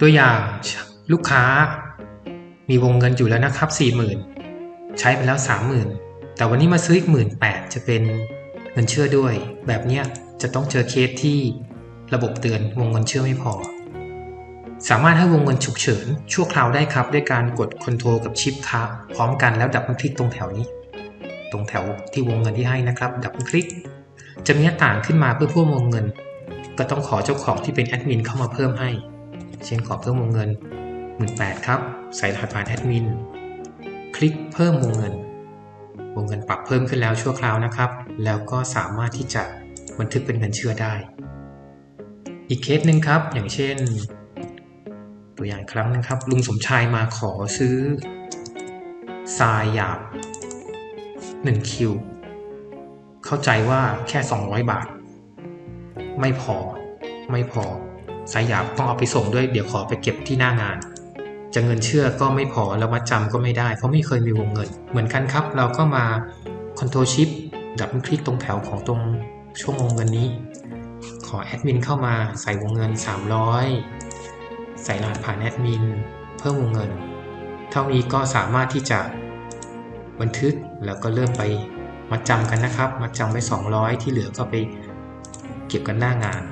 ตัวอย่างลูกค้ามีวงเงินอยู่แล้วนะครับ 40,000 ใช้ไปแล้ว 30,000 แต่วันนี้มาซื้ออีก 18,000 จะเป็นเงินเชื่อด้วย แบบเนี้ยจะต้องเจอเคสที่ระบบเตือนวงเงินเชื่อไม่พอ สามารถให้วงเงินฉุกเฉิน ชั่วคราวได้ครับด้วยการกดคอนโทรกับชิปค้าพร้อมกันแล้วดับเบิลคลิกตรงแถวนี้ ตรงแถวที่วงเงินที่ให้นะครับ ดับเบิลคลิก จะมีหน้าต่างขึ้นมาเพื่อเพิ่มวงเงิน ก็ต้องขอเจ้าของที่เป็นแอดมินเข้ามาเพิ่มให้ เช่นขอเพิ่มวงเงิน 18,000ครับ ใส่รหัสผ่านแอดมิน คลิกเพิ่มวงเงิน วงเงินปรับเพิ่มขึ้นแล้วชั่วคราวนะครับ แล้วก็สามารถที่จะบันทึกเป็นเงินเชื่อได้ อีกเคสหนึ่งครับ อย่างเช่น ตัวอย่างครั้งนึงครับ ลุงสมชายมาขอซื้อทรายหยาบ1คิว เข้าใจว่าแค่ 200 บาท ไม่พอ ไม่พอ สายหยาบต้องเอาไปส่งด้วยเดี๋ยวขอไปเก็บที่หน้างาน จะเงินเชื่อก็ไม่พอแล้วมาจำก็ไม่ได้ เพราะไม่เคยมีวงเงิน เหมือนกันครับ เราก็มา Ctrl Shift ดับเบิลคลิกตรงแถวของตรงช่วงวงเงินนี้ ขอแอดมินเข้ามาใส่วงเงิน 300 ใส่รหัสผ่านแอดมิน เพิ่มวงเงิน เท่านี้ก็สามารถที่จะบันทึกแล้วก็เริ่มไปมาจำกันนะครับมาจำไว้ 200 ที่เหลือก็ไปเก็บกันหน้างาน